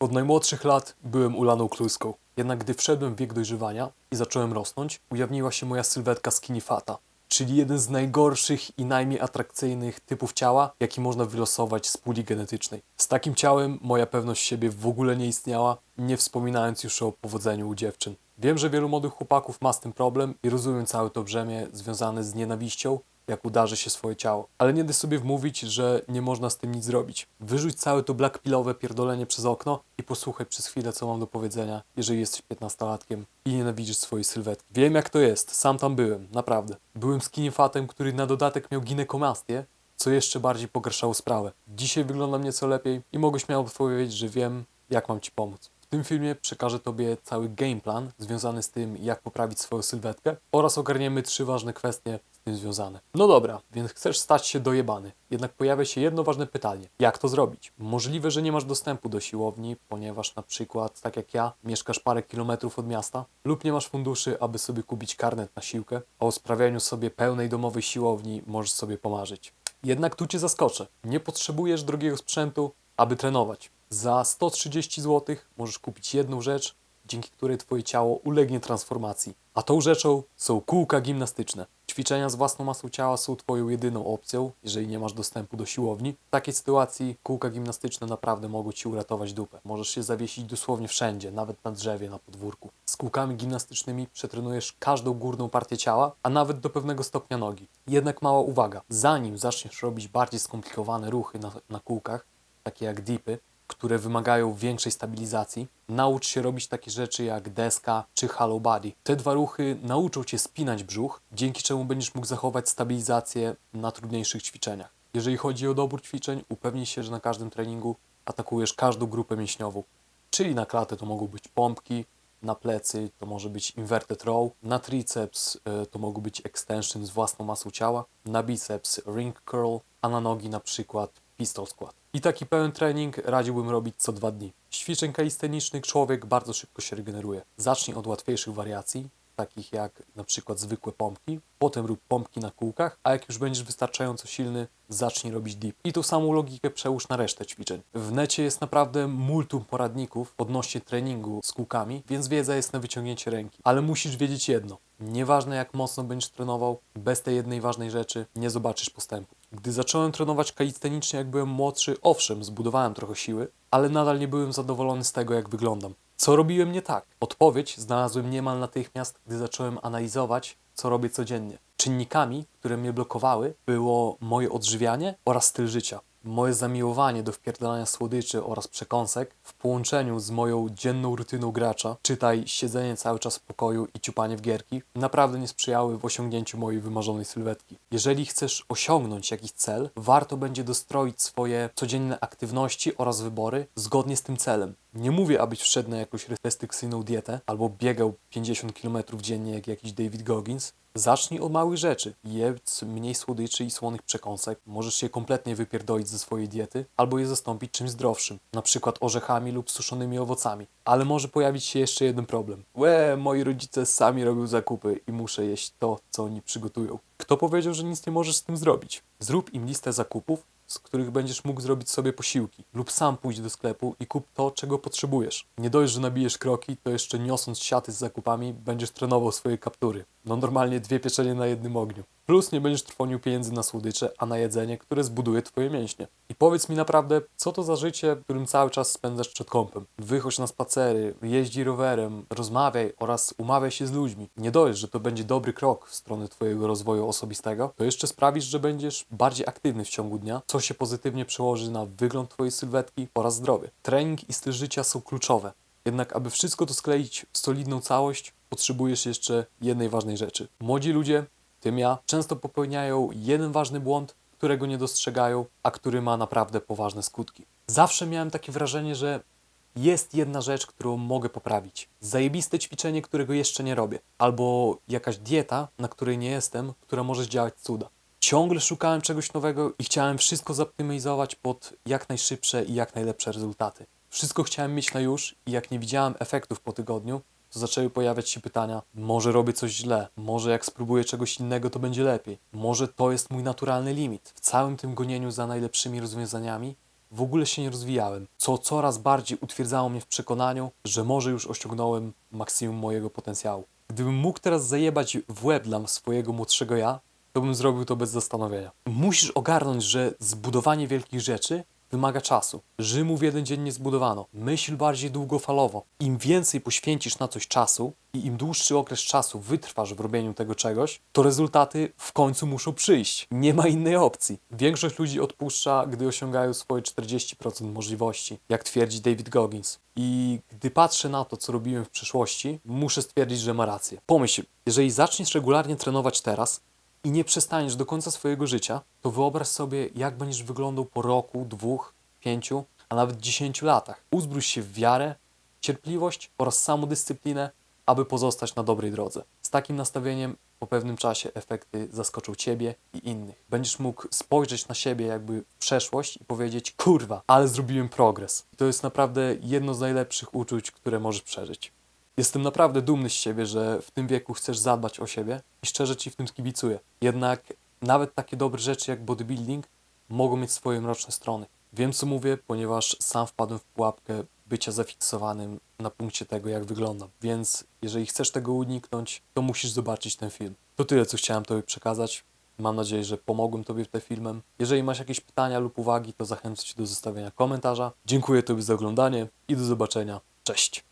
Od najmłodszych lat byłem ulaną kluską. Jednak gdy wszedłem w wiek dojrzewania i zacząłem rosnąć, ujawniła się moja sylwetka skinny fata, czyli jeden z najgorszych i najmniej atrakcyjnych typów ciała, jaki można wylosować z puli genetycznej. Z takim ciałem moja pewność siebie w ogóle nie istniała, nie wspominając już o powodzeniu u dziewczyn. Wiem, że wielu młodych chłopaków ma z tym problem i rozumiem całe to brzemię związane z nienawiścią, jak udarzy się swoje ciało. Ale nie da sobie wmówić, że nie można z tym nic zrobić. Wyrzuć całe to blackpillowe pierdolenie przez okno i posłuchaj przez chwilę, co mam do powiedzenia, jeżeli jesteś piętnastolatkiem i nienawidzisz swojej sylwetki. Wiem, jak to jest. Sam tam byłem. Naprawdę. Byłem skinny fatem, który na dodatek miał ginekomastię, co jeszcze bardziej pogarszało sprawę. Dzisiaj wyglądam nieco lepiej i mogę śmiało powiedzieć, że wiem, jak mam Ci pomóc. W tym filmie przekażę Tobie cały game plan związany z tym, jak poprawić swoją sylwetkę oraz ogarniemy trzy ważne kwestie związane. No dobra, więc chcesz stać się dojebany. Jednak pojawia się jedno ważne pytanie. Jak to zrobić? Możliwe, że nie masz dostępu do siłowni, ponieważ na przykład, tak jak ja, mieszkasz parę kilometrów od miasta lub nie masz funduszy, aby sobie kupić karnet na siłkę, a o sprawianiu sobie pełnej domowej siłowni możesz sobie pomarzyć. Jednak tu Cię zaskoczę. Nie potrzebujesz drogiego sprzętu, aby trenować. Za 130 zł możesz kupić jedną rzecz, dzięki której Twoje ciało ulegnie transformacji. A tą rzeczą są kółka gimnastyczne. Ćwiczenia z własną masą ciała są Twoją jedyną opcją, jeżeli nie masz dostępu do siłowni. W takiej sytuacji kółka gimnastyczne naprawdę mogą Ci uratować dupę. Możesz się zawiesić dosłownie wszędzie, nawet na drzewie, na podwórku. Z kółkami gimnastycznymi przetrenujesz każdą górną partię ciała, a nawet do pewnego stopnia nogi. Jednak mała uwaga, zanim zaczniesz robić bardziej skomplikowane ruchy na, na kółkach, takie jak dipy, które wymagają większej stabilizacji, naucz się robić takie rzeczy jak deska czy hollow body. Te dwa ruchy nauczą Cię spinać brzuch, dzięki czemu będziesz mógł zachować stabilizację na trudniejszych ćwiczeniach. Jeżeli chodzi o dobór ćwiczeń, upewnij się, że na każdym treningu atakujesz każdą grupę mięśniową. Czyli na klatę to mogą być pompki, na plecy to może być inverted row, na triceps y, to mogą być extension z własną masą ciała, na biceps ring curl, a na nogi na przykład pistol squat. I taki pełen trening radziłbym robić co dwa dni. Ćwiczeń kalistenicznych człowiek bardzo szybko się regeneruje. Zacznij od łatwiejszych wariacji, takich jak na przykład zwykłe pompki, potem rób pompki na kółkach, a jak już będziesz wystarczająco silny, zacznij robić dip. I tą samą logikę przełóż na resztę ćwiczeń. W necie jest naprawdę multum poradników odnośnie treningu z kółkami, więc wiedza jest na wyciągnięcie ręki. Ale musisz wiedzieć jedno. Nieważne jak mocno będziesz trenował, bez tej jednej ważnej rzeczy nie zobaczysz postępu. Gdy zacząłem trenować kalistenicznie jak byłem młodszy, owszem, zbudowałem trochę siły, ale nadal nie byłem zadowolony z tego jak wyglądam. Co robiłem nie tak? Odpowiedź znalazłem niemal natychmiast, gdy zacząłem analizować, co robię codziennie. Czynnikami, które mnie blokowały, było moje odżywianie oraz styl życia. Moje zamiłowanie do wpierdalania słodyczy oraz przekąsek w połączeniu z moją dzienną rutyną gracza, czytaj siedzenie cały czas w pokoju i ciupanie w gierki, naprawdę nie sprzyjały w osiągnięciu mojej wymarzonej sylwetki. Jeżeli chcesz osiągnąć jakiś cel, warto będzie dostroić swoje codzienne aktywności oraz wybory zgodnie z tym celem. Nie mówię, abyś wszedł na jakąś restrykcyjną dietę albo biegał 50 km dziennie jak jakiś David Goggins. Zacznij od małych rzeczy. Jedz mniej słodyczy i słonych przekąsek. Możesz się kompletnie wypierdolić ze swojej diety albo je zastąpić czymś zdrowszym, na przykład orzechami lub suszonymi owocami. Ale może pojawić się jeszcze jeden problem. Łe, moi rodzice sami robią zakupy i muszę jeść to, co oni przygotują. Kto powiedział, że nic nie możesz z tym zrobić? Zrób im listę zakupów, z których będziesz mógł zrobić sobie posiłki, lub sam pójdź do sklepu i kup to, czego potrzebujesz. Nie dość, że nabijesz kroki, to jeszcze niosąc siaty z zakupami, będziesz trenował swoje kaptury. No normalnie dwie pieczenie na jednym ogniu. Plus nie będziesz trwonił pieniędzy na słodycze, a na jedzenie, które zbuduje twoje mięśnie. I powiedz mi naprawdę, co to za życie, w którym cały czas spędzasz przed kąpem? Wychodź na spacery, jeździ rowerem, rozmawiaj oraz umawiaj się z ludźmi. Nie dość, że to będzie dobry krok w stronę twojego rozwoju osobistego, to jeszcze sprawisz, że będziesz bardziej aktywny w ciągu dnia, co się pozytywnie przełoży na wygląd twojej sylwetki oraz zdrowie. Trening i styl życia są kluczowe. Jednak aby wszystko to skleić w solidną całość, potrzebujesz jeszcze jednej ważnej rzeczy. Młodzi ludzie, tym ja, często popełniają jeden ważny błąd, którego nie dostrzegają, a który ma naprawdę poważne skutki. Zawsze miałem takie wrażenie, że jest jedna rzecz, którą mogę poprawić. Zajebiste ćwiczenie, którego jeszcze nie robię. Albo jakaś dieta, na której nie jestem, która może zdziałać cuda. Ciągle szukałem czegoś nowego i chciałem wszystko zoptymalizować pod jak najszybsze i jak najlepsze rezultaty. Wszystko chciałem mieć na już i jak nie widziałem efektów po tygodniu, to zaczęły pojawiać się pytania, może robię coś źle, może jak spróbuję czegoś innego, to będzie lepiej, może to jest mój naturalny limit. W całym tym gonieniu za najlepszymi rozwiązaniami w ogóle się nie rozwijałem, co coraz bardziej utwierdzało mnie w przekonaniu, że może już osiągnąłem maksimum mojego potencjału. Gdybym mógł teraz zajebać w łeb dla swojego młodszego ja, to bym zrobił to bez zastanowienia. Musisz ogarnąć, że zbudowanie wielkich rzeczy wymaga czasu. Rzymu w jeden dzień nie zbudowano. Myśl bardziej długofalowo. Im więcej poświęcisz na coś czasu i im dłuższy okres czasu wytrwasz w robieniu tego czegoś, to rezultaty w końcu muszą przyjść. Nie ma innej opcji. Większość ludzi odpuszcza, gdy osiągają swoje 40% możliwości, jak twierdzi David Goggins. I gdy patrzę na to, co robiłem w przeszłości, muszę stwierdzić, że ma rację. Pomyśl, jeżeli zaczniesz regularnie trenować teraz, i nie przestaniesz do końca swojego życia, to wyobraź sobie, jak będziesz wyglądał po roku, dwóch, pięciu, a nawet dziesięciu latach. Uzbrój się w wiarę, cierpliwość oraz samodyscyplinę, aby pozostać na dobrej drodze. Z takim nastawieniem po pewnym czasie efekty zaskoczą Ciebie i innych. Będziesz mógł spojrzeć na siebie jakby w przeszłość i powiedzieć, kurwa, ale zrobiłem progres. I to jest naprawdę jedno z najlepszych uczuć, które możesz przeżyć. Jestem naprawdę dumny z siebie, że w tym wieku chcesz zadbać o siebie i szczerze ci w tym kibicuję. Jednak nawet takie dobre rzeczy jak bodybuilding mogą mieć swoje mroczne strony. Wiem co mówię, ponieważ sam wpadłem w pułapkę bycia zafiksowanym na punkcie tego, jak wyglądam. Więc jeżeli chcesz tego uniknąć, to musisz zobaczyć ten film. To tyle, co chciałem Tobie przekazać. Mam nadzieję, że pomogłem Tobie tym filmem. Jeżeli masz jakieś pytania lub uwagi, to zachęcam Cię do zostawienia komentarza. Dziękuję Tobie za oglądanie i do zobaczenia. Cześć!